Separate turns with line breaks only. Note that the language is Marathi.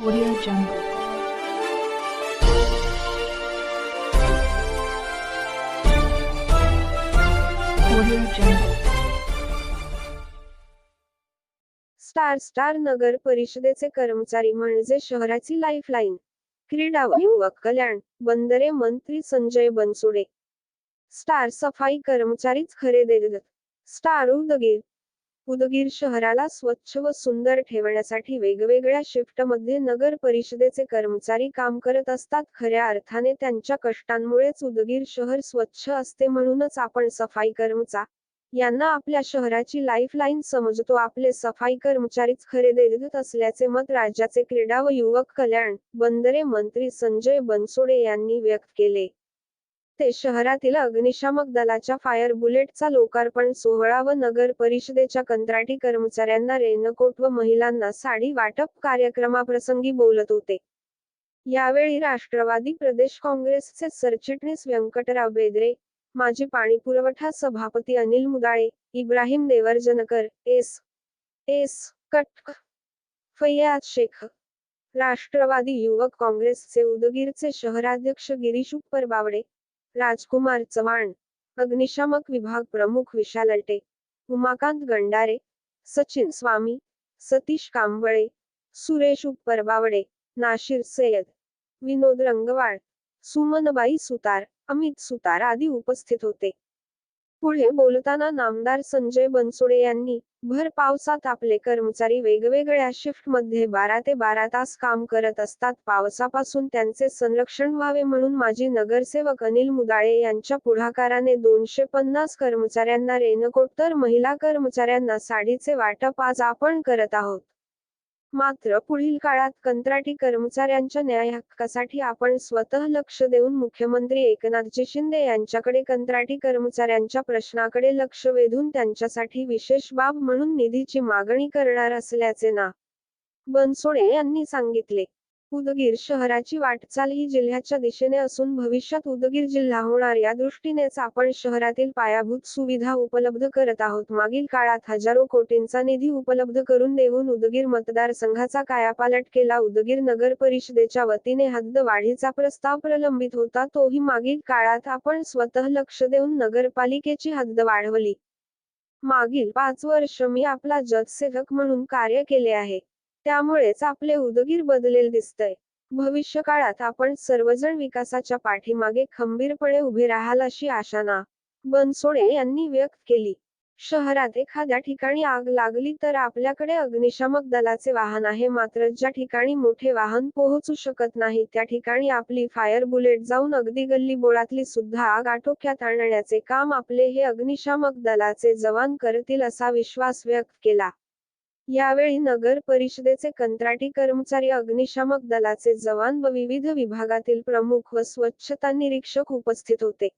Audio Jungle. Audio Jungle.
Star star नगर परिषदेचे कर्मचारी म्हणजे शहराची लाईफलाईन क्रीडा व युवक कल्याण. बंदरे मंत्री संजय बनसुडे. स्टार सफाई कर्मचारीच खरे देत स्टार उदगीर. उदगीर शहराला स्वच्छ व सुंदर ठेवण्यासाठी वेगवेगळ्या शिफ्टमध्ये नगर परिषदेचे कर्मचारी काम करत असतात. खऱ्या अर्थाने त्यांच्या कष्टांमुळेच उदगीर शहर स्वच्छ असते म्हणूनच आपण सफाई कर्मचा यांना आपल्या शहराची लाईफलाईन समजतो. आपले सफाई कर्मचारीच खरे देत असल्याचे मत राज्याचे क्रीडा व युवक कल्याण बंदरे मंत्री संजय बनसोडे यांनी व्यक्त केले. ते शहरातील अग्निशामक दलाच्या फायर बुलेटचा लोकार्पण सोहळा व नगर परिषदेच्या कंत्राटी कर्मचाऱ्यांना रेनकोट व महिलांना साडी वाटप कार्यक्रमाप्रसंगी बोलत होते. यावेळी राष्ट्रवादी प्रदेश काँग्रेसचे सरचिटणीस व्यंकटराव बेदरे माजी पाणीपुरवठा सभापती अनिल मुदाळे इब्राहिम देवर्जनकर एस. एस. कटक फैयाद शेख राष्ट्रवादी युवक काँग्रेसचे उदगीरचे शहराध्यक्ष गिरीश उप्पर बावडे राजकुमार चव्हाण अग्निशामक विभाग प्रमुख विशाल अल्टे उमाकांत गंडारे सचिन स्वामी सतीश कांबळे सुरेश उपरबावडे नाशिर सय्यद विनोद रंगवाळ सुमनबाई सुतार अमित सुतार आदी उपस्थित होते. पुढे बोलताना नामदार संजय बनसोडे यांनी भर पावसात आपले कर्मचारी वेगवेगळ्या शिफ्टमध्ये बारा ते बारा तास काम करत असतात. पावसापासून त्यांचे संरक्षण व्हावे म्हणून माजी नगरसेवक अनिल मुदाळे यांच्या पुढाकाराने दोनशे पन्नास कर्मचाऱ्यांना रेनकोट तर महिला कर्मचाऱ्यांना साडीचे वाटप आज आपण करत आहोत. मात्र पुढील काळात कंत्राटी कर्मचाऱ्यांच्या न्याय हक्कासाठी आपण स्वतः लक्ष देऊन मुख्यमंत्री एकनाथजी शिंदे यांच्याकडे कंत्राटी कर्मचाऱ्यांच्या प्रश्नाकडे लक्ष वेधून त्यांच्यासाठी विशेष बाब म्हणून निधीची मागणी करणार असल्याचे ना बनसोडे यांनी सांगितले. उदगीर शहराची वाटचाल ही जिल्ह्याच्या दिशेने असून भविष्यात उदगीर जिल्हा होणार या दृष्टीनेच आपण शहरातील पायाभूत सुविधा उपलब्ध करत आहोत. मागील काळात हजारो कोटींचा निधी उपलब्ध करून देऊन उदगीर मतदारसंघाचा कायापालट केला. उदगीर नगर परिषदेच्या वतीने हद्द वाढीचा प्रस्ताव प्रलंबित होता. तोही मागील काळात आपण स्वतः लक्ष देऊन नगरपालिकेची हद्द वाढवली. मागील पाच वर्ष मी आपला जगसेवक म्हणून कार्य केले आहे. त्यामुळेच आपले उदगीर बदलेल दिसतंय. भविष्य काळात आपण सर्वजण विकासाच्या पाठीमागे खंबीरपणे उभे राहाल अशी आशा ना. बनसोडे यांनी व्यक्त केली. शहरात एखाद्या ठिकाणी आग लागली तर आपल्याकडे अग्निशामक दलाचे वाहन आहे. मात्र ज्या ठिकाणी मोठे वाहन पोहोचू शकत नाही त्या ठिकाणी आपली फायर बुलेट जाऊन अगदी गल्ली बोळातली सुद्धा आग आटोक्यात आणण्याचे काम आपले हे अग्निशामक दलाचे जवान करतील असा विश्वास व्यक्त केला. यावेळी नगर परिषदेचे कंत्राटी कर्मचारी अग्निशामक दलाचे जवान व विविध विभागातील प्रमुख व स्वच्छता निरीक्षक उपस्थित होते.